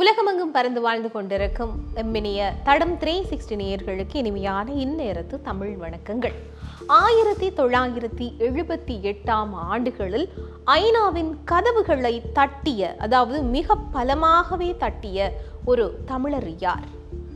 உலகமெங்கும் பறந்து வாழ்ந்து கொண்டிருக்கும் எம்மினிய தடம் த்ரீ சிக்ஸ்டி நேயர்களுக்கு இனிமையான இந்நேரத்து தமிழ் வணக்கங்கள். ஆயிரத்தி தொள்ளாயிரத்தி எழுபத்தி எட்டாம் ஆண்டுகளில் ஐநாவின் கதவுகளை தட்டிய அதாவது மிக பலமாகவே தட்டிய ஒரு தமிழர் யார்?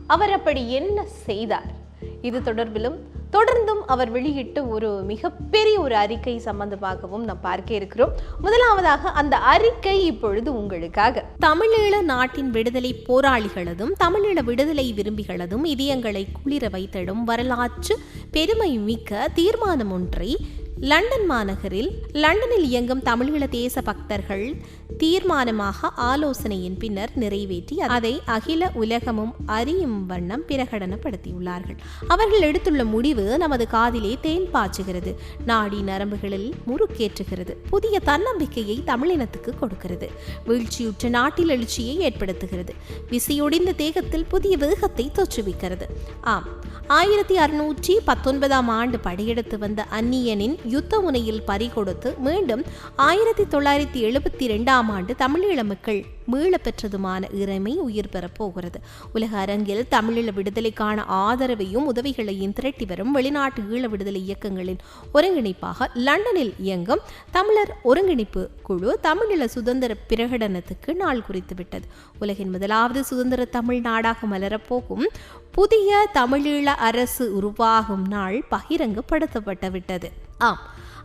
அவர் அப்படி என்ன செய்தார்? இது தொடர்பிலும் தொடர்ந்தும் அவர் வெளியிட்ட ஒரு மிகப்பெரிய ஒரு அறிக்கை சம்பந்தமாகவும் நாம் பார்க்க இருக்கிறோம். முதலாவதாக அந்த அறிக்கை இப்பொழுது உங்களுக்காக. தமிழீழ நாட்டின் விடுதலை போராளிகளதும் தமிழீழ விடுதலை விரும்பிகளதும் இதயங்களை குளிர வைத்திடும் வரலாற்று பெருமை மிக்க தீர்மானம் ஒன்றை லண்டன் மாநகரில் லண்டனில் இயங்கும் தமிழீழ தேச பக்தர்கள் தீர்மானமாக ஆலோசனையின் பின்னர் நிறைவேற்றி அதை அகில உலகமும் அறியும் வண்ணம் பிரகடனப்படுத்தியுள்ளார்கள். அவர்கள் எடுத்துள்ள முடிவு நமது காதிலே தேன் பாய்ச்சுகிறது நாடி நரம்புகளில் முறுக்கேற்றுகிறது புதிய தன்னம்பிக்கையை தமிழினத்துக்கு கொடுக்கிறது வீழ்ச்சியுற்ற நாட்டில் எழுச்சியை ஏற்படுத்துகிறது விசையொடிந்த தேகத்தில் புதிய வேகத்தை தோற்றுவிக்கிறது. ஆம் ஆயிரத்தி அறுநூற்றி பத்தொன்பதாம் ஆண்டு படையெடுத்து வந்த அந்நியனின் யுத்த முனையில் பறிகொடுத்து மீண்டும் ஆயிரத்தி தொள்ளாயிரத்தி எழுபத்தி ரெண்டாம் ஆண்டு தமிழீழ மக்கள் மீளப் பெற்றதுமான இறைமை உயிர் பெறப்போகிறது உலக அரங்கில் தமிழீழ விடுதலைக்கான ஆதரவையும் உதவிகளையும் திரட்டி வரும் வெளிநாட்டு ஈழ விடுதலை இயக்கங்களின் ஒருங்கிணைப்பாக லண்டனில் இயங்கும் தமிழர் ஒருங்கிணைப்பு குழு தமிழீழ சுதந்திர பிரகடனத்துக்கு நாள் குறித்து விட்டது உலகின் முதலாவது சுதந்திர தமிழ் நாடாக மலரப்போகும் புதிய தமிழீழ அரசு உருவாகும் நாள் பகிரங்கப்படுத்தப்பட்டு விட்டது. ஆம்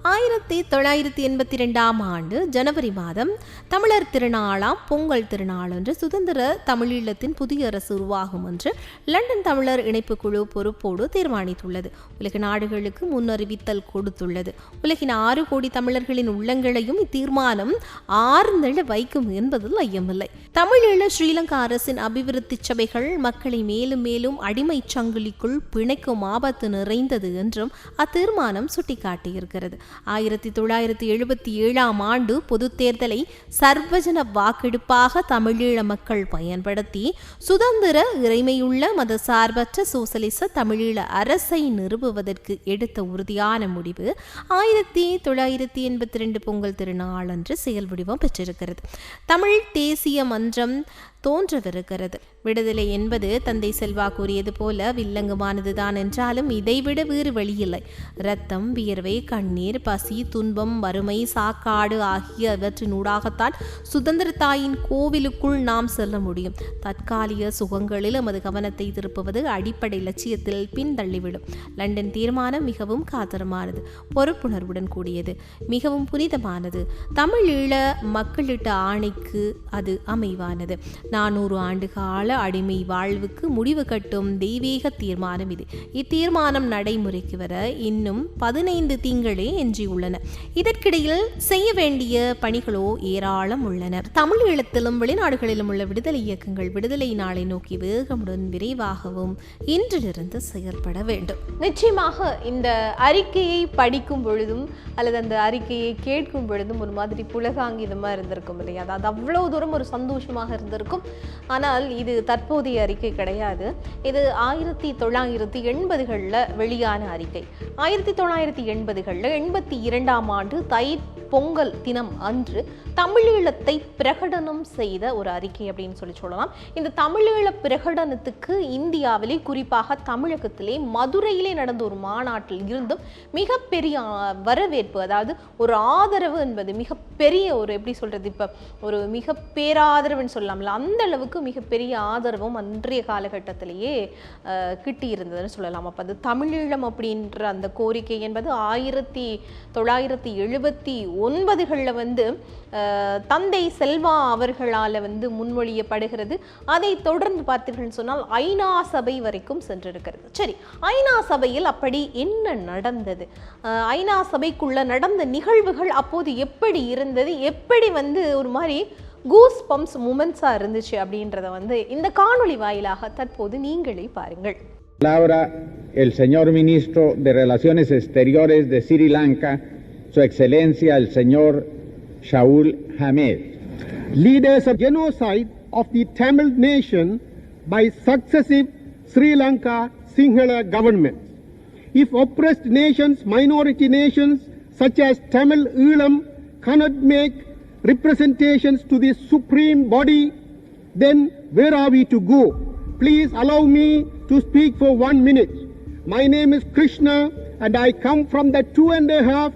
ஆயிரத்தி தொள்ளாயிரத்தி எண்பத்தி ரெண்டாம் ஆண்டு ஜனவரி மாதம் தமிழர் திருநாளாம் பொங்கல் திருநாள் என்று சுதந்திர தமிழீழத்தின் புதிய அரசு உருவாகும் என்று லண்டன் தமிழர் இணைப்பு குழு பொறுப்போடு தீர்மானித்துள்ளது. உலக நாடுகளுக்கு முன்னறிவித்தல் கொடுத்துள்ளது. உலகின் ஆறு கோடி தமிழர்களின் உள்ளங்களையும் இத்தீர்மானம் ஆர்ந்தெழ வைக்கும் என்பதில் ஐயமில்லை. தமிழீழ ஸ்ரீலங்கா அரசின் அபிவிருத்தி சபைகள் மக்களை மேலும் மேலும் அடிமை சங்கிலிக்குள் பிணைக்கும் ஆபத்து நிறைந்தது என்றும் அத்தீர்மானம் சுட்டிக்காட்டியிருக்கிறது. ஆயிரத்தி தொள்ளாயிரத்தி எழுபத்தி ஏழாம் ஆண்டு பொது தேர்தலை சர்வஜன வாக்கெடுப்பாக தமிழீழ மக்கள் பயன்படுத்தி சுதந்திர இறைமையுள்ள மதசார்பற்ற சோசலிச தமிழீழ அரசை நிறுவுவதற்கு எடுத்த உறுதியான முடிவு ஆயிரத்தி தொள்ளாயிரத்தி எண்பத்தி ரெண்டு பொங்கல் திருநாளன்று செயல் வடிவம் பெற்றிருக்கிறது. தமிழ் தேசிய மன்றம் தோன்றவிருக்கிறது. விடுதலை என்பது தந்தை செல்வா கூறியது போல வில்லங்கமானதுதான் என்றாலும் இதைவிட வேறு வழியில்லை. இரத்தம் வியர்வை கண்ணீர் பசி துன்பம் வறுமை சாக்காடு ஆகியவற்றினூடாகத்தான் சுதந்திர தாயின் கோவிலுக்குள் நாம் செல்ல முடியும். தற்காலிக சுகங்களில் நமது கவனத்தை திருப்புவது அடிப்படை லட்சியத்தில் பின்தள்ளிவிடும். லண்டன் தீர்மானம் மிகவும் காத்திரமானது பொறுப்புணர்வுடன் கூடியது மிகவும் புனிதமானது. தமிழீழ மக்களிட்ட ஆணைக்கு அது அமைவானது. நானூறு ஆண்டு கால அடிமை வாழ்வுக்கு முடிவு கட்டும் தெய்வீக தீர்மானம் இது. இத்தீர்மானம் நடைமுறைக்கு வர இன்னும் பதினைந்து திங்களே எஞ்சியுள்ளன இதற்கிடையில் செய்ய வேண்டிய பணிகளோ ஏராளம் உள்ளன. தமிழ் ஈழத்திலும் வெளிநாடுகளிலும் உள்ள விடுதலை இயக்கங்கள் விடுதலை நாளை நோக்கி வேகமுடன் விரைவாகவும் இன்றிலிருந்து செயல்பட வேண்டும். நிச்சயமாக இந்த அறிக்கையை படிக்கும் பொழுதும் அல்லது அந்த அறிக்கையை கேட்கும் பொழுதும் ஒரு மாதிரி புலகாங்கிதமாக இருந்திருக்கும் இல்லையா? அதாவது அவ்வளோ தூரம் ஒரு சந்தோஷமாக இருந்திருக்கும். ஆனால் இது தற்போதைய அறிக்கை கிடையாது. இது ஆயிரத்தி தொள்ளாயிரத்தி எண்பதுகளில் வெளியான அறிக்கை. ஆயிரத்தி தொள்ளாயிரத்தி எண்பதுகளில் எண்பத்தி இரண்டாம் ஆண்டு தை பொங்கல் தினம் அன்று தமிழீழத்தை பிரகடனம் செய்த ஒரு அறிக்கை அப்படின்னு சொல்லி சொல்லலாம். இந்த தமிழீழ பிரகடனத்துக்கு இந்தியாவிலே குறிப்பாக தமிழகத்திலே மதுரையிலே நடந்த ஒரு மாநாட்டில் இருந்தும் மிகப்பெரிய வரவேற்பு அதாவது ஒரு ஆதரவு என்பது மிகப்பெரிய ஒரு எப்படி சொல்றது இப்போ ஒரு மிக பேராதரவுன்னு சொல்லலாம்ல அந்த அளவுக்கு மிகப்பெரிய ஆதரவும் அன்றைய காலகட்டத்திலேயே கிட்டி இருந்ததுன்னு சொல்லலாம். அப்போ அது தமிழீழம் அப்படின்ற அந்த கோரிக்கை என்பது ஆயிரத்தி தொள்ளாயிரத்தி எழுபத்தி ஒன்பதுகளில் வந்து தந்தை செல்வா அவர்களால் வந்து முன்மொழியப்படுகிறது. அதை தொடர்ந்து பார்த்தீர்கள் சொன்னால் ஐநா சபை வரைக்கும் சென்றிருக்கிறது. சரி ஐநா சபையில் அப்படி என்ன நடந்தது? ஐநா சபைக்குள்ள நடந்த நிகழ்வுகள் அப்போது எப்படி இருந்தது? எப்படி வந்து ஒரு மாதிரி கூஸ் பம்ப்ஸ் மூமெண்ட்ஸாக இருந்துச்சு அப்படின்றத வந்து இந்த காணொளி வாயிலாக தற்போது நீங்களே பாருங்கள் palabra el señor ministro de Relaciones Exteriores de Sri Lanka, Su Excelencia el señor Shaul Hamed. leaders of genocide of the Tamil nation by successive Sri Lanka Sinhala governments. If oppressed nations, minority nations such as Tamil Ulam cannot make representations to the supreme body, then where are we to go? Please allow me to speak for one minute. My name is Krishna and I come from the two and a half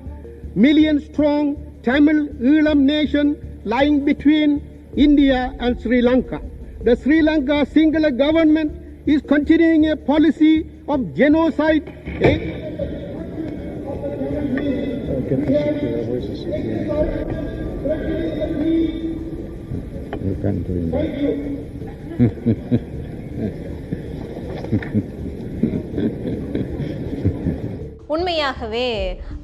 million strong Tamil Elam nation lying between India and Sri Lanka. The Sri Lanka singular government is continuing a policy of genocide. eh, Yo canto bien. உண்மையாகவே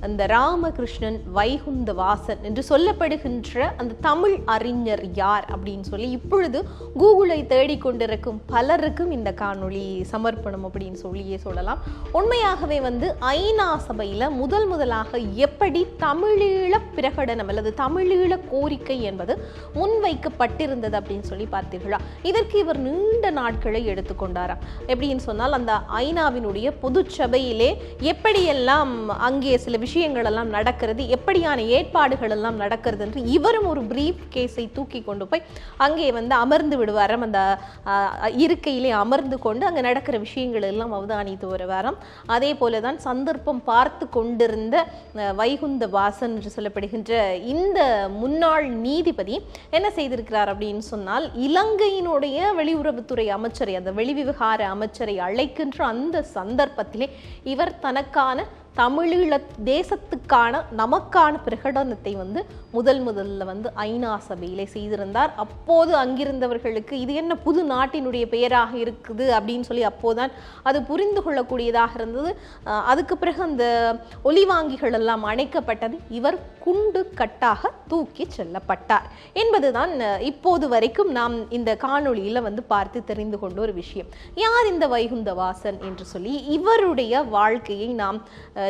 அந்த ராமகிருஷ்ணன் வைகுந்த வாசன் என்று சொல்லப்படுகின்ற அந்த தமிழ் அறிஞர் யார் அப்படின்னு சொல்லி இப்பொழுது கூகுளை தேடிக்கொண்டிருக்கும் பலருக்கும் இந்த காணொளி சமர்ப்பணம் அப்படின்னு சொல்லியே சொல்லலாம். உண்மையாகவே வந்து ஐநா சபையில் முதல் முதலாக எப்படி தமிழீழ பிரகடனம் அல்லது தமிழீழ கோரிக்கை என்பது முன்வைக்கப்பட்டிருந்தது அப்படின்னு சொல்லி பார்த்தீர்களா? இதற்கு இவர் நீண்ட நாட்களை எடுத்துக்கொண்டாராம் எப்படின்னு சொன்னால் அந்த ஐநாவினுடைய பொதுச்சபையிலே எப்படியெல்லாம் அங்கே சில விஷயங்கள் எல்லாம் நடக்கிறது எப்படியான ஏற்பாடுகள் எல்லாம் நடக்கிறது என்று இவரும் ஒரு பிரீஃப் கேஸை தூக்கி கொண்டு போய் அங்கே வந்து அமர்ந்து விடுவாராம். அந்த இருக்கையிலே அமர்ந்து கொண்டு அங்கே நடக்கிற விஷயங்கள் எல்லாம் அவதானித்து வருவாராம். அதே போல தான் சந்தர்ப்பம் பார்த்து கொண்டிருந்த வைகுந்த வாசன் என்று சொல்லப்படுகின்ற இந்த முன்னாள் நீதிபதி என்ன செய்திருக்கிறார் அப்படின்னு சொன்னால் இலங்கையினுடைய வெளியுறவுத்துறை அமைச்சரை அந்த வெளிவிவகார அமைச்சரை அழைக்கின்ற அந்த சந்தர்ப்பத்திலே இவர் தனக்கான தமிழீழ தேசத்துக்கான நமக்கான பிரகடனத்தை வந்து முதல் முதல்ல வந்து ஐநா சபையிலே செய்திருந்தார். அப்போது அங்கிருந்தவர்களுக்கு இது என்ன புது நாட்டினுடைய பெயராக இருக்குது அப்படின்னு சொல்லி அப்போதான் அது புரிந்து கொள்ளக்கூடியதாக இருந்தது. அதுக்கு பிறகு அந்த ஒலிவாங்கிகள் எல்லாம் அணைக்கப்பட்டது. இவர் குண்டு கட்டாக தூக்கி செல்லப்பட்டார் என்பதுதான் இப்போது வரைக்கும் நாம் இந்த காணொளியில் வந்து பார்த்து தெரிந்து கொண்ட ஒரு விஷயம். யார் இந்த வைகுந்த வாசன் என்று சொல்லி இவருடைய வாழ்க்கையை நாம்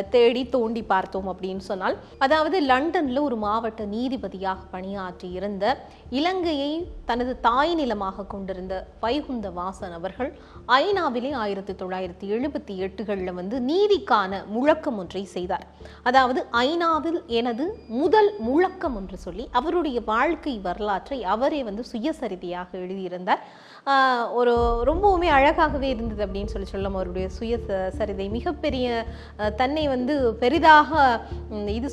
தேடி தோண்டி பார்த்தோம் அப்படின்னு சொன்னால் அதாவது லண்டன்ல ஒரு மாவட்ட நீதிபதியாக பணியாற்றி இருந்த இலங்கையை தனது தாய் நிலமாக கொண்டிருந்த வைகுந்த வாசன் அவர்கள் ஐநாவிலே ஆயிரத்தி தொள்ளாயிரத்தி எழுபத்தி எட்டுகளில் வந்து நீதிக்கான முழக்கம் ஒன்றை செய்தார். அதாவது ஐநாவில் எனது முதல் முழக்கம் என்று சொல்லி அவருடைய வாழ்க்கை வரலாற்றை அவரே வந்து சுயசரிதையாக எழுதியிருந்தார். ஒரு ரொம்பவுமே அழகாகவே இருந்தது அப்படின்னு சொல்லி சொல்லும் அவருடைய சுய சரிதை. மிகப்பெரிய தன்னை வந்து பெரிதாக இது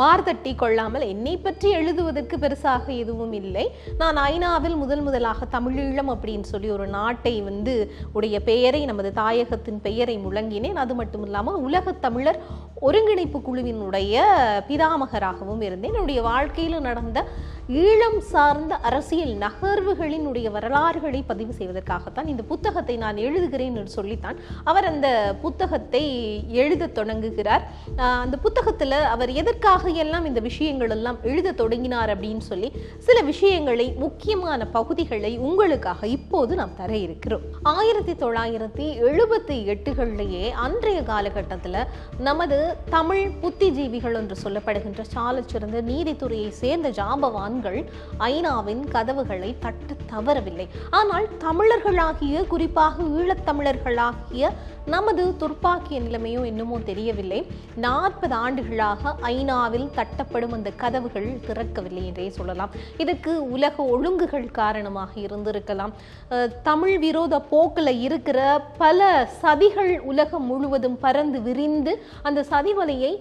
மார்தட்டி கொள்ளாமல் என்னை பற்றி எழுதுவதற்கு பெருசாக எதுவும் இல்லை. நான் ஐநாவில் முதல் முதலாக தமிழீழம் அப்படின்னு சொல்லி ஒரு நாட்டை வந்து உடைய பெயரை நமது தாயகத்தின் பெயரை முழங்கினேன். அது மட்டும் இல்லாமல் உலகத் தமிழர் ஒருங்கிணைப்பு குழுவினுடைய பிதாமகராகவும் இருந்தேன். என்னுடைய வாழ்க்கையில் நடந்த ஈழம் சார்ந்த அரசியல் நகர்வுகளினுடைய வரலாறுகள் பதிவு செய்வதற்காகத்தான் இந்த புத்தகத்தை நான் எழுதுகிறேன் என்று சொல்லித்தான் அவர் அந்த புத்தகத்தை எழுதத் தொடங்குகிறார். அந்த புத்தகத்தில் அவர் எதற்காக எல்லாம் இந்த விஷயங்கள் எல்லாம் எழுதத் தொடங்கினார் அப்படின்னு சொல்லி சில விஷயங்களை முக்கியமான பகுதிகளை உங்களுக்காக இப்போது நாம் தர இருக்கிறோம். ஆயிரத்தி தொள்ளாயிரத்தி எழுபத்தி எட்டுகளிலேயே அன்றைய காலகட்டத்தில் நமது தமிழ் புத்திஜீவிகள் என்று சொல்லப்படுகின்ற சாலச்சிறந்த நீதித்துறையை சேர்ந்த ஜாம்பவான்கள் ஐநாவின் கதவுகளை தட்ட தவறவில்லை. ஆனால் தமிழர்களாகிய குறிப்பாக ஈழத்தமிழர்களாகிய நமது துர்ப்பாக்கிய நிலைமையோ என்னமோ தெரியவில்லை. நாற்பது ஆண்டுகளாக ஐநாவில் தட்டப்படும் அந்த கதவுகள் திறக்கவில்லை என்றே சொல்லலாம். இதுக்கு உலக ஒழுங்குகள் காரணமாக இருந்திருக்கலாம். தமிழ் விரோத போக்கில் இருக்கிற பல சதிகள் உலகம் முழுவதும் பறந்து விரிந்து அந்த சதிவலையை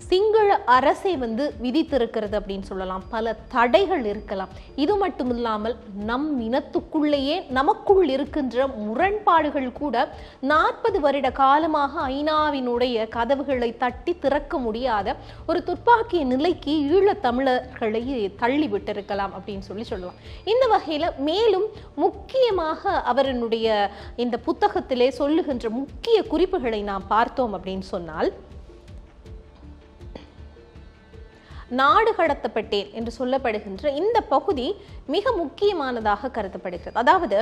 சிங்கள அரசை வந்து விதித்திருக்கிறது அப்படின்னு சொல்லலாம். பல தடைகள் இருக்கலாம். இது மட்டும் இல்லாமல் நம் இனத்துக்குள்ளேயே நமக்குள் இருக்கின்ற முரண்பாடுகள் கூட நாற்பது வருட காலமாக ஐநாவினுடைய கதவுகளை தட்டி திறக்க முடியாத ஒரு துப்பாக்கிய நிலைக்கு ஈழ தமிழர்களை தள்ளி விட்டிருக்கலாம் அப்படின்னு சொல்லி சொல்லலாம். இந்த வகையில் மேலும் முக்கியமாக அவரனுடைய இந்த புத்தகத்திலே சொல்லுகின்ற முக்கிய குறிப்புகளை நாம் பார்த்தோம் அப்படின்னு சொன்னால் நாடு கடத்தப்பட்டேன் என்று சொல்லப்படுகின்ற இந்த பகுதி மிக முக்கியமானதாக கருதப்படுகிறது. அதாவது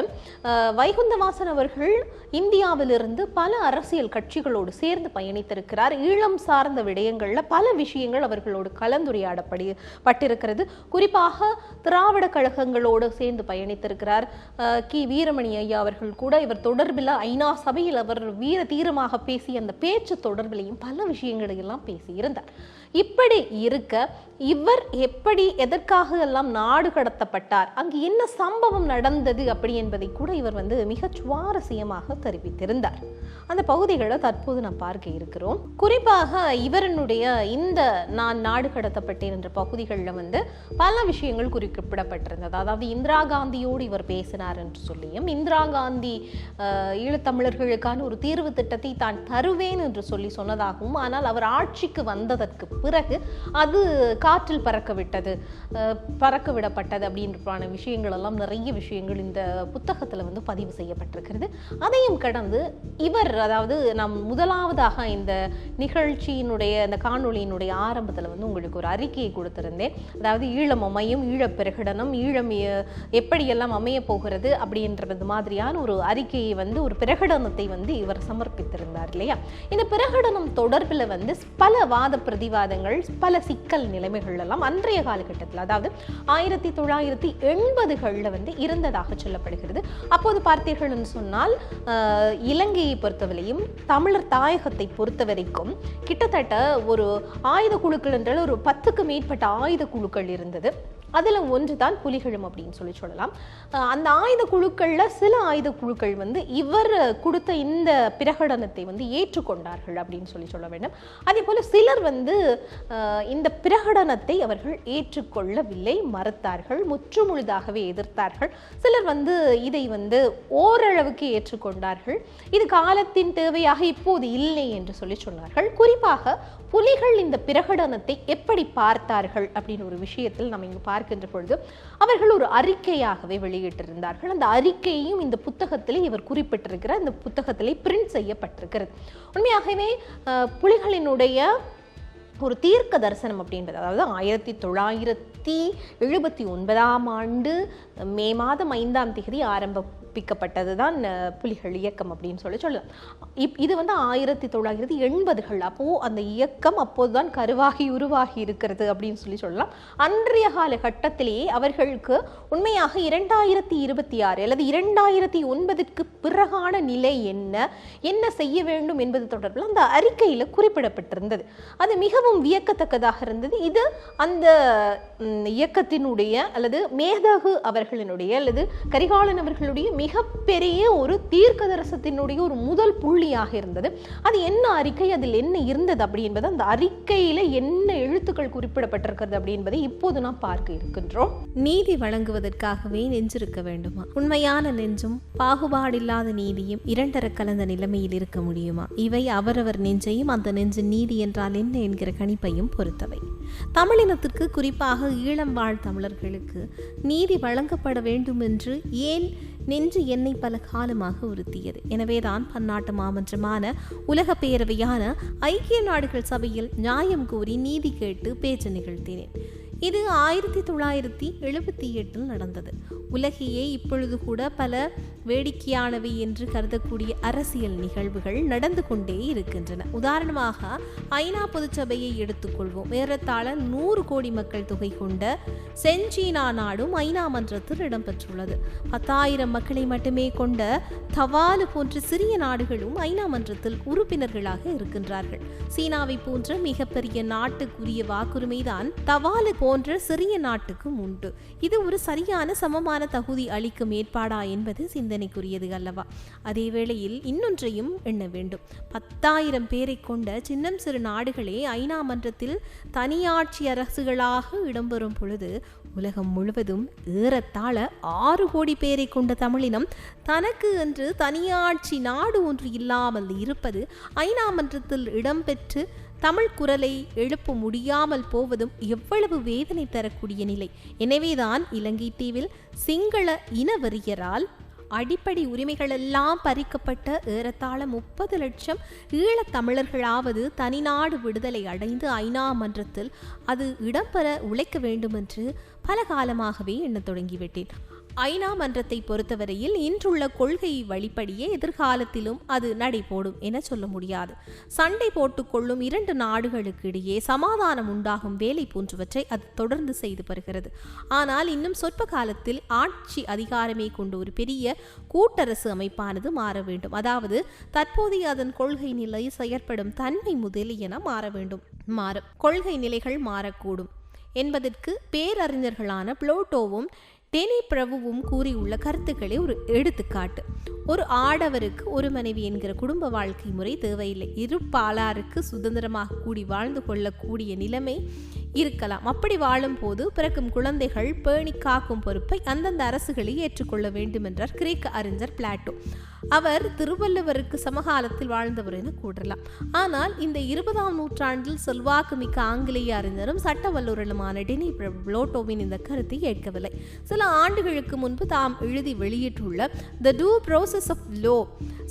வைகுந்தவாசன் அவர்கள் இந்தியாவிலிருந்து பல அரசியல் கட்சிகளோடு சேர்ந்து பயணித்திருக்கிறார். ஈழம் சார்ந்த விடயங்களில் பல விஷயங்கள் அவர்களோடு கலந்துரையாடப்படி பட்டிருக்கிறது. குறிப்பாக திராவிட கழகங்களோடு சேர்ந்து பயணித்திருக்கிறார். கி. வீரமணி ஐயா அவர்கள் கூட இவர் தொடர்பில் ஐநா சபையில் அவர் வீர தீரமாக பேசி அந்த பேச்சு தொடர்பிலையும் பல விஷயங்களையெல்லாம் பேசி பேசியிருந்தார். இப்படி இருக்க இவர் எப்படி எதற்காக எல்லாம் நாடு கடத்தப்பட்டார்? அங்கு என்ன சம்பவம் நடந்தது அப்படி என்பதை கூட இவர் வந்து மிக சுவாரஸ்யமாக தெரிவித்திருந்தார். அந்த பகுதிகளை தற்போது நாம் பார்க்க இருக்கிறோம். குறிப்பாக இவரனுடைய இந்த நான் நாடு கடத்தப்பட்டேன் என்ற பகுதிகளில் வந்து பல விஷயங்கள் குறிப்பிடப்பட்டிருந்தது அதாவது இந்திரா காந்தியோடு இவர் பேசினார் என்று சொல்லியும் இந்திரா காந்தி ஈழத்தமிழர்களுக்கான ஒரு தீர்வு திட்டத்தை தான் தருவேன் என்று சொல்லி சொன்னதாகவும் ஆனால் அவர் ஆட்சிக்கு வந்ததற்கு பிறகு அது காற்றில் பறக்க விட்டது பறக்க விடப்பட்டது அப்படின்றப்பான விஷயங்கள் எல்லாம் நிறைய விஷயங்கள் இந்த புத்தகத்தில் வந்து பதிவு செய்யப்பட்டிருக்கிறது. அதையும் கடந்து இவர் அதாவது நாம் முதலாவதாக இந்த நிகழ்ச்சியினுடைய இந்த காணொளியினுடைய ஆரம்பத்தில் வந்து உங்களுக்கு ஒரு அறிக்கையை கொடுத்திருந்தேன். அதாவது ஈழம் அமையும் ஈழப்பிரகடனம் ஈழம் எப்படியெல்லாம் அமைய போகிறது அப்படின்றது மாதிரியான ஒரு அறிக்கையை வந்து ஒரு பிரகடனத்தை வந்து இவர் சமர்ப்பித்திருந்தார் இல்லையா? இந்த பிரகடனம் தொடர்பில் வந்து பல வாத பிரதிவாதங்கள் பல சிக்கல் நிலைமைகள் எல்லாம் அன்றைய காலகட்டத்தில் அதாவது ஆயிரத்தி தொள்ளாயிரத்தி எண்பதுகளில் வந்து இருந்ததாக சொல்லப்படுகிறது. அப்போது பார்த்தீர்கள்னு சொன்னால் ஆஹ், இலங்கையை பொறுத்தவரையும் தமிழர் தாயகத்தை பொறுத்த வரைக்கும் கிட்டத்தட்ட ஒரு ஆயுத குழுக்கள் என்றால் ஒரு பத்துக்கு மேற்பட்ட ஆயுத குழுக்கள் இருந்தது. அதில் ஒன்று தான் புலிகளும் அப்படின்னு சொல்லி சொல்லலாம். அந்த ஆயுத குழுக்களில் சில ஆயுத குழுக்கள் வந்து இவர் கொடுத்த இந்த பிரகடனத்தை வந்து ஏற்றுக்கொண்டார்கள் அப்படின்னு சொல்லி சொல்ல வேண்டும். அதே போல் சிலர் வந்து இந்த பிரகடனத்தை அவர்கள் ஏற்றுக்கொள்ளவில்லை மறுத்தார்கள் முற்றுமுழுதாகவே எதிர்த்தார்கள். சிலர் வந்து இதை வந்து ஓரளவுக்கு ஏற்றுக்கொண்டார்கள். இது காலத்தின் தேவையாக இப்போது இல்லை என்று சொல்லி சொன்னார்கள். குறிப்பாக புலிகள் இந்த பிரகடனத்தை எப்படி பார்த்தார்கள் அப்படின்னு ஒரு விஷயத்தில் நம்ம இங்கு பார்க்கின்ற பொழுது அவர்கள் ஒரு அறிக்கையாகவே வெளியிட்டிருந்தார்கள். அந்த அறிக்கையையும் இந்த புத்தகத்திலே இவர் குறிப்பிட்டிருக்கிறார். இந்த புத்தகத்திலே பிரிண்ட் செய்யப்பட்டிருக்கிறது. உண்மையாகவே புலிகளினுடைய ஒரு தீர்க்க தரிசனம் அப்படின்றது அதாவது ஆயிரத்தி தொள்ளாயிரத்தி எழுபத்தி ஒன்பதாம் ஆண்டு மே மாதம் ஐந்தாம் தேதி ஆரம்பிக்கப்பட்டது தான் புலிகள் இயக்கம் அப்படின்னு சொல்லி சொல்லலாம். இப் இது வந்து ஆயிரத்தி தொள்ளாயிரத்தி எண்பதுகள். அப்போது அந்த இயக்கம் அப்போதுதான் கருவாகி உருவாகி இருக்கிறது அப்படின்னு சொல்லி சொல்லலாம். அன்றைய காலகட்டத்திலேயே அவர்களுக்கு உண்மையாக இரண்டாயிரத்தி இருபத்தி ஆறு அல்லது இரண்டாயிரத்தி ஒன்பதுக்கு பிறகான நிலை என்ன? என்ன செய்ய வேண்டும் என்பது தொடர்பில் அந்த அறிக்கையில் குறிப்பிடப்பட்டிருந்தது. அது மிகவும் வியக்கத்தக்கதாக இருந்தது. இது அந்த இயக்கத்தினுடைய அல்லது மேதகு அவர்களினுடைய அல்லது கரிகாலன் அவர்களுடைய மிகப்பெரிய ஒரு தீர்க்கதரசத்தினுடைய ஒரு முதல் புள்ளியாக இருந்தது. அது என்ன அறிக்கை? அதில் என்ன இருந்தது அப்படி என்பது அந்த அறிக்கையில என்ன எழுத்துக்கள் குறிப்பிடப்பட்டிருக்கிறது அப்படி என்பதை இப்போது நாம் பார்க்க இருக்கின்றோம். நீதி வழங்குவதற்காகவே நெஞ்சிருக்க வேண்டுமா? உண்மையான நெஞ்சும் பாகுபாடில்லாத நீதியும் இரண்டர கலந்த நிலைமையில் இருக்க முடியுமா? இவை அவரவர் நெஞ்சையும் அந்த நெஞ்சின் நீதி என்றால் என்ன என்கிற கணிப்பையும் பொறுத்தவை. தமிழினத்திற்கு குறிப்பாக ஈழம் வாழ் தமிழர்களுக்கு நீதி வழங்கப்பட வேண்டும் என்று ஏன் நின்று என்னை பல காலமாக உறுத்தியது. எனவேதான் பன்னாட்டு மாமன்றமான உலக பேரவையான ஐக்கிய நாடுகள் சபையில் நியாயம் கோரி நீதி கேட்டு பேச்சு நிகழ்த்தினேன். இது ஆயிரத்தி தொள்ளாயிரத்தி எழுபத்தி எட்டில் நடந்தது. உலகையே இப்பொழுது கூட பல வேடிக்கையானவை என்று கருதக்கூடிய அரசியல் நிகழ்வுகள் நடந்து கொண்டே இருக்கின்றன. உதாரணமாக ஐநா பொதுச்சபையை எடுத்துக்கொள்வோம். ஏறத்தாழ நூறு கோடி மக்கள் தொகை கொண்ட செஞ்சீனா நாடும் ஐநா மன்றத்தில் இடம்பெற்றுள்ளது. பத்தாயிரம் மக்களை மட்டுமே கொண்ட தவாலு போன்ற சிறிய நாடுகளும் ஐநா மன்றத்தில் உறுப்பினர்களாக இருக்கின்றார்கள். சீனாவை போன்ற மிகப்பெரிய நாட்டுக்குரிய வாக்குரிமைதான் தவாலு போன்ற சிறிய நாட்டுக்கும் உண்டு. இது ஒரு சரியான சமமான தகுதி அளிக்கும் ஏற்பாடா என்பது சிந்தனைக்குரியது அல்லவா? அதே வேளையில் இன்னொன்றையும் எண்ண வேண்டும். பத்தாயிரம் பேரை கொண்ட சின்னம் சிறு நாடுகளே ஐநா மன்றத்தில் தனியாட்சி அரசுகளாக இடம்பெறும் பொழுது உலகம் முழுவதும் ஏறத்தாழ ஆறு கோடி பேரை கொண்ட தமிழினம் தனக்கு என்று தனியாட்சி நாடு ஒன்று இல்லாமல் இருப்பது ஐநா மன்றத்தில் இடம்பெற்று தமிழ் குரலை எழுப்ப முடியாமல் போவதும் எவ்வளவு வேதனை தரக்கூடிய நிலை. எனவேதான் இலங்கை தீவில் சிங்கள இனவெறியரால் அடிப்படை உரிமைகளெல்லாம் பறிக்கப்பட்ட ஏறத்தாழ முப்பது லட்சம் ஈழத் தமிழர்களாவது தனிநாடு விடுதலை அடைந்து ஐநா மன்றத்தில் அது இடம்பெற உழைக்க வேண்டுமென்று பல காலமாகவே எண்ணத் தொடங்கிவிட்டேன். ஐநா மன்றத்தை பொறுத்தவரையில் இன்றுள்ள கொள்கை வழிப்படியே எதிர்காலத்திலும் அது நடைபோடும் என சொல்ல முடியாது. சண்டை போட்டுக்கொள்ளும் இரண்டு நாடுகளுக்கு இடையே சமாதானம் உண்டாகும் வேலை போன்றவற்றை அது தொடர்ந்து செய்து வருகிறது. ஆனால் இன்னும் சொற்ப காலத்தில் ஆட்சி அதிகாரமே கொண்ட ஒரு பெரிய கூட்டரசு அமைப்பானது மாற வேண்டும். அதாவது தற்போதைய அதன் கொள்கை நிலை செயற்படும் தன்மை முதலியன மாற வேண்டும். மாறும். கொள்கை நிலைகள் மாறக்கூடும். என்பதற்கு பேரறிஞர்களான புளோட்டோவும் டெனி பிரபுவும் கூறியுள்ள கருத்துக்களே ஒரு எடுத்துக்காட்டு. ஒரு ஆடவருக்கு ஒரு மனைவி என்கிற குடும்ப வாழ்க்கை முறை தேவையில்லை. இரு பாலாருக்கு சுதந்திரமாக கூடி வாழ்ந்து கொள்ளக்கூடிய நிலைமை இருக்கலாம். அப்படி வாழும்போது பிறக்கும் குழந்தைகள் பேணி காக்கும் பொறுப்பை அந்தந்த அரசுகளை ஏற்றுக்கொள்ள வேண்டும் என்றார் கிரேக்க அறிஞர் பிளாட்டோ. அவர் திருவள்ளுவருக்கு சமகாலத்தில் வாழ்ந்தவர் என கூறலாம். ஆனால் இந்த இருபதாம் நூற்றாண்டில் செல்வாக்கு மிக்க ஆங்கிலேய அறிஞரும் சட்ட வல்லுறலுமான டெனி புளோட்டோவின் இந்த கருத்தை ஏற்கவில்லை. சில ஆண்டுகளுக்கு முன்பு தாம் எழுதி வெளியிட்டுள்ள the due process of law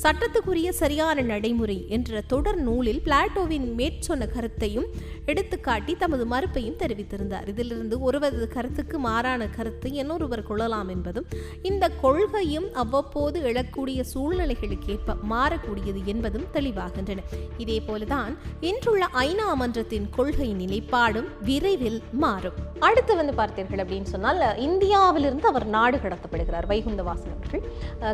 சட்டத்துக்குரிய சரியான நடைமுறை என்ற தொடர் நூலில் பிளாட்டோவின் மேற்சொன்ன கருத்தையும் எடுத்துக்காட்டி தமது மறுப்பையும் தெரிவித்திருந்தார். இதிலிருந்து ஒருவரது கருத்துக்கு மாறான கருத்து இன்னொருவர் கொள்ளலாம் என்பதும் இந்த கொள்கையும் அவ்வப்போது எழக்கூடிய சூழ்நிலைகளுக்கு ஏற்ப மாறக்கூடியது என்பதும் தெளிவாகின்றன. இதே போலதான் இன்றுள்ள ஐநா மன்றத்தின் கொள்கை நிலைப்பாடும் விரைவில் மாறும். அடுத்து வந்து பார்த்தீர்கள் அப்படின்னு சொன்னால் இந்தியாவிலிருந்து அவர் நாடு கடத்தப்படுகிறார். வைகுந்தவாசன் அவர்கள்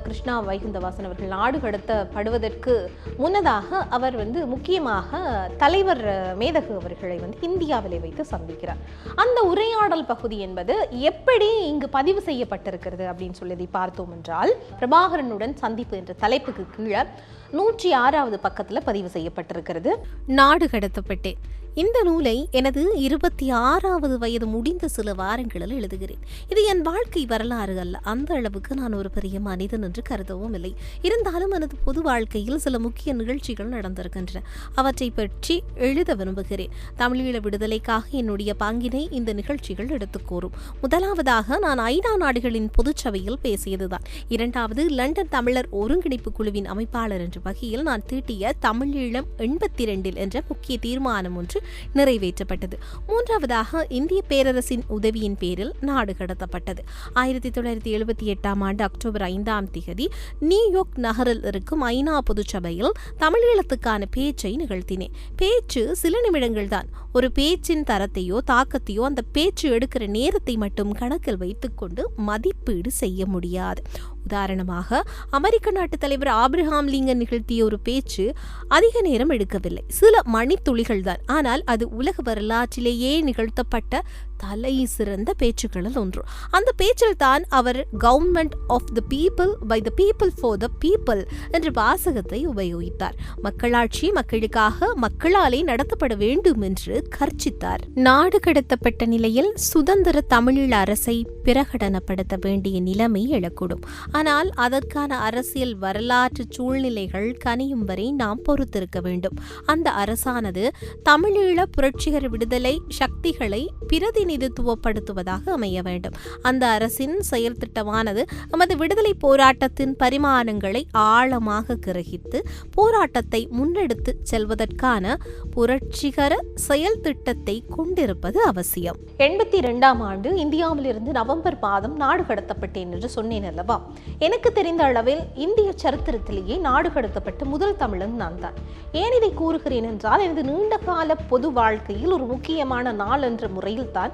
கிருஷ்ணா வைகுந்தவாசன் அவர்கள் நாடு கடத்தப்படுவதற்கு முன்னதாக அவர் வந்து முக்கியமாக தலைவர் மேதகு அவர்களை வந்து இந்தியாவிலே வைத்து சந்திக்கிறார். அந்த உரையாடல் பகுதி என்பது எப்படி இங்கு பதிவு செய்யப்பட்டிருக்கிறது அப்படின்னு சொல்லி பார்த்தோம் என்றால் பிரபாகரனுடன் சந்திப்பு என்ற தலைப்புக்கு கீழே நூற்றி ஆறாவது பக்கத்துல பதிவு செய்யப்பட்டிருக்கிறது. நாடு கடத்தப்பட்டேன் இந்த நூலை எனது இருபத்தி ஆறாவது வயது முடிந்த சில வாரங்களில் எழுதுகிறேன். இது என் வாழ்க்கை வரலாறு அல்ல. அந்த அளவுக்கு நான் ஒரு பெரிய மனிதன் என்று கருதவும் இல்லை. இருந்தாலும் எனது பொது வாழ்க்கையில் சில முக்கிய நிகழ்ச்சிகள் நடந்திருக்கின்றன. அவற்றை பற்றி எழுத விரும்புகிறேன். தமிழீழ விடுதலைக்காக என்னுடைய பங்கினை இந்த நிகழ்ச்சிகள் எடுத்துக்கூறும் முதலாவதாக நான் ஐநா நாடுகளின் பொதுச்சபையில் பேசியதுதான். இரண்டாவது லண்டன் தமிழர் ஒருங்கிணைப்பு குழுவின் அமைப்பாளர் என்ற வகையில் நான் தீட்டிய தமிழீழம் எண்பத்தி இரண்டில் என்ற முக்கிய தீர்மானம் ஒன்று நிறைவேற்றப்பட்டது. மூன்றாவதாக இந்திய பேரரசின் உதவியின் பேரில் நாடு கடத்தப்பட்டது. ஆயிரத்தி தொள்ளாயிரத்தி எழுபத்தி எட்டாம் ஆண்டு அக்டோபர் ஐந்தாம் தேதி நியூயார்க் நகரில் இருக்கும் ஐநா பொதுச்சபையில் தமிழீழத்துக்கான பேச்சை நிகழ்த்தினேன். பேச்சு சில நிமிடங்கள் தான் ஒரு பேச்சின் தரத்தையோ தாக்கத்தையோ அந்த பேச்சு எடுக்கிற நேரத்தை மட்டும் கணக்கில் வைத்துக்கொண்டு மதிப்பீடு செய்ய முடியாது. உதாரணமாக அமெரிக்க நாட்டு தலைவர் ஆப்ரஹாம் லிங்கன் நிகழ்த்திய ஒரு பேச்சு அதிக நேரம் எடுக்கவில்லை. சில மணித்துளிகள் தான். ஆனால் அது உலக வரலாற்றிலேயே நிகழ்த்தப்பட்ட தலை சிறந்த பேச்சுக்களில் ஒன்று. அந்த பேச்சில் தான் அவர் government of the people by the people for the people என்ற வாசகத்தை உபயோகித்தார். மக்களாட்சி மக்களுக்காக மக்களாலே நடத்தப்பட வேண்டும் என்று கர்ச்சித்தார் நாடு கடத்தப்பட்ட நிலையில் சுதந்திர தமிழீழ அரசை பிரகடனப்படுத்த வேண்டிய நிலைமை எழக்கூடும். ஆனால் அதற்கான அரசியல் வரலாற்று சூழ்நிலைகள் கனியும் வரை நாம் பொறுத்திருக்க வேண்டும். அந்த அரசானது தமிழீழ புரட்சிகர விடுதலை சக்திகளை பிரதிநிதித்துவப்படுத்துவதாக அமைய வேண்டும். அந்த அரசின் செயல் திட்டமானது நமது விடுதலை போராட்டத்தின் பரிமாணங்களை ஆழமாக கிரகித்து போராட்டத்தை முன்னெடுத்து செல்வதற்கான புரட்சிகர செயல் திட்டத்தை கொண்டிருப்பது அவசியம். எண்பத்தி ரெண்டாம் ஆண்டு இந்தியாவிலிருந்து நவம்பர் மாதம் நாடு கடத்தப்பட்டேன் என்று சொன்னேன் அல்லவா? எனக்கு தெரிந்த அளவில் இந்திய சரித்திரத்திலேயே நாடு கடத்தப்பட்ட முதல் தமிழன் நான் தான். ஏன் இதை கூறுகிறேன் என்றால் எனது நீண்ட கால பொது வாழ்க்கையில் ஒரு முக்கியமான நாள் என்ற முறையில் தான்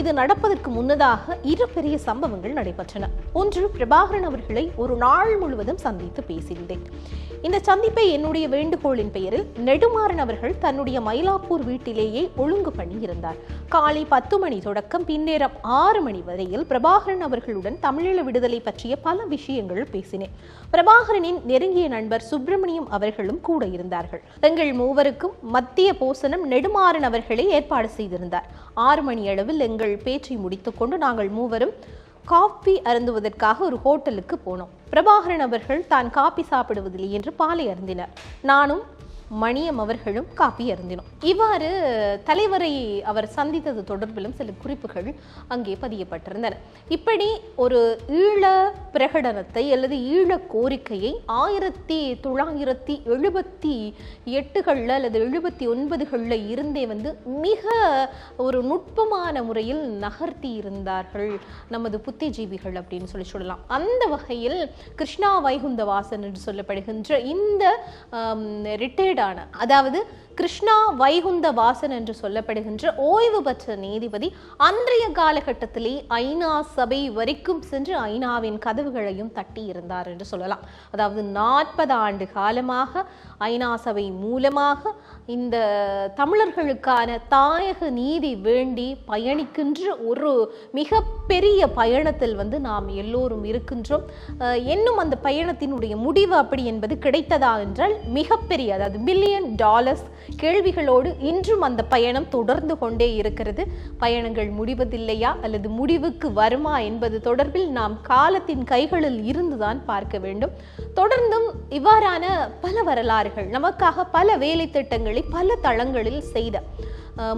இது நடப்பதற்கு முன்னதாக இரு பெரிய சம்பவங்கள் நடைபெற்றன. ஒன்று பிரபாகரன் அவர்களை ஒரு நாள் முழுவதும் சந்தித்து பேசியிருந்தேன். இந்த சந்திப்பை என்னுடைய வேண்டுகோளின் பெயரில் நெடுமாறன் அவர்கள் தன்னுடைய மயிலாப்பூர் வீட்டிலேயே ஒழுங்கு பண்ணியிருந்தார். காலை பத்து மணி தொடக்கம் பின்னேரம் ஆறு மணி வரையில் பிரபாகரன் அவர்களுடன் தமிழீழ விடுதலை பற்றிய பல விஷயங்கள் பேசினேன். பிரபாகரனின் நெருங்கிய நண்பர் சுப்பிரமணியம் அவர்களும் கூட இருந்தார்கள். எங்கள் மூவருக்கும் மத்திய போசனம் நெடுமாறன் அவர்களை ஏற்பாடு செய்திருந்தார். ஆறு மணி அளவில் எங்கள் பேச்சை முடித்துக்கொண்டு நாங்கள் மூவரும் காஃபி அருந்துவதற்காக ஒரு ஹோட்டலுக்கு போனோம். பிரபாகரன் அவர்கள் தான் காபி சாப்பிடுவதில்லை என்று பாலை அருந்தினார். நானும் மணியம் அவர்களும் காப்பி அருந்தினோம். இவ்வாறு தலைவரை அவர் சந்தித்தது தொடர்பிலும் சில குறிப்புகள் அங்கே பதியப்பட்டிருந்தன. இப்படி ஒரு ஈழ பிரகடனத்தை அல்லது ஈழ கோரிக்கையை ஆயிரத்தி தொள்ளாயிரத்தி எழுபத்தி எட்டுகளில் அல்லது எழுபத்தி ஒன்பதுகளில் இருந்தே வந்து மிக ஒரு நுட்பமான முறையில் நகர்த்தி இருந்தார்கள் நமது புத்திஜீவிகள் அப்படின்னு சொல்லி சொல்லலாம். அந்த வகையில் கிருஷ்ணா வைகுந்தவாசன் என்று சொல்லப்படுகின்ற இந்த ரிட்டையர்ட் ரிட்டையர்டான அதாவது கிருஷ்ணா வைகுந்த வாசன் என்று சொல்லப்படுகின்ற ஓய்வு பெற்ற நீதிபதி அன்றைய காலகட்டத்திலே ஐநா சபை வரைக்கும் சென்று ஐநாவின் கதவுகளையும் தட்டி இருந்தார் என்று சொல்லலாம். அதாவது நாற்பது ஆண்டு காலமாக ஐநா சபை மூலமாக இந்த தமிழர்களுக்கான தாயக நீதி வேண்டி பயணிக்கின்ற ஒரு மிகப்பெரிய பயணத்தில் வந்து நாம் எல்லோரும் இருக்கின்றோம். இன்னும் அந்த பயணத்தினுடைய முடிவு அப்படி என்பது கிடைத்ததா என்றால் மிகப்பெரிய அதாவது பில்லியன் டாலர்ஸ் கேள்விகளோடு இன்றும் அந்த பயணம் தொடர்ந்து கொண்டே இருக்கிறது. பயணங்கள் முடிவதில்லையா அல்லது முடிவுக்கு வருமா என்பது தொடர்பில் நாம் காலத்தின் கைகளில் இருந்துதான் பார்க்க வேண்டும். தொடர்ந்தும் இவ்வாறான பல வரலாறுகள் நமக்காக பல வேலை திட்டங்களை பல தளங்களில் செய்த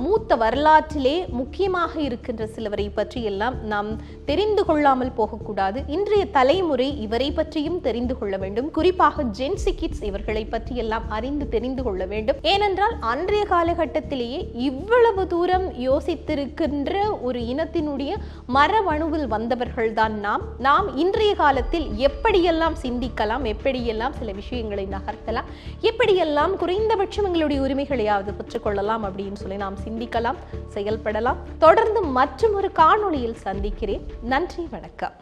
மூத்த வரலாற்றிலே முக்கியமாக இருக்கின்ற சிலவரை பற்றி எல்லாம் நாம் தெரிந்து கொள்ளாமல் போகக்கூடாது. இன்றைய தலைமுறை இவரை பற்றியும் தெரிந்து கொள்ள வேண்டும். குறிப்பாக ஜென்சி கிட்ஸ் இவர்களை பற்றி எல்லாம் அறிந்து தெரிந்து கொள்ள வேண்டும். ஏனென்றால் அன்றைய காலகட்டத்திலேயே இவ்வளவு தூரம் யோசித்திருக்கின்ற ஒரு இனத்தினுடைய மரபணுவில் வந்தவர்கள் தான் நாம். நாம் இன்றைய காலத்தில் எப்படியெல்லாம் சிந்திக்கலாம் எப்படியெல்லாம் சில விஷயங்களை நகர்த்தலாம் எப்படியெல்லாம் குறைந்தபட்சம் எங்களுடைய உரிமைகளையாவது பெற்றுக்கொள்ளலாம் அப்படின்னு சொல்லி நாம் சிந்திக்கலாம் செயல்படலாம். தொடர்ந்து மற்றும் ஒரு காணொளியில் சந்திக்கிறேன். நன்றி வணக்கம்.